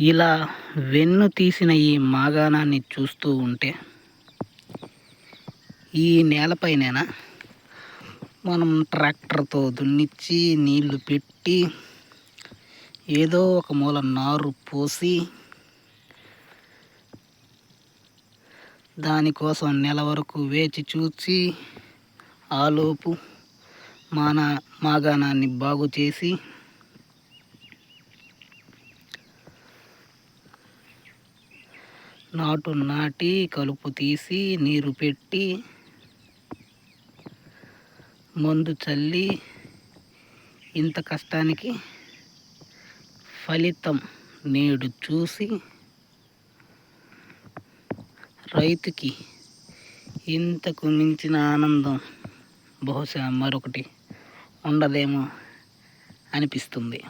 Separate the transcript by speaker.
Speaker 1: ఇలా వెన్ను తీసిన ఈ మాగాణాన్ని చూస్తూ ఉంటే ఈ నేలపైనైనా? మనం ట్రాక్టర్తో దున్నిచ్చి నీళ్ళు పెట్టి ఏదో ఒక మూల నారు పోసి దానికోసం నెల వరకు వేచి చూసి ఆలోపు మానా మాగాణాన్ని బాగు చేసి నాటు నాటి కలుపు తీసి నీరు పెట్టి మందు చల్లి ఇంత కష్టానికి ఫలితం నేడు చూసి రైతుకి ఇంతకు మించిన ఆనందం బహుశా మరొకటి ఉండదేమో అనిపిస్తుంది.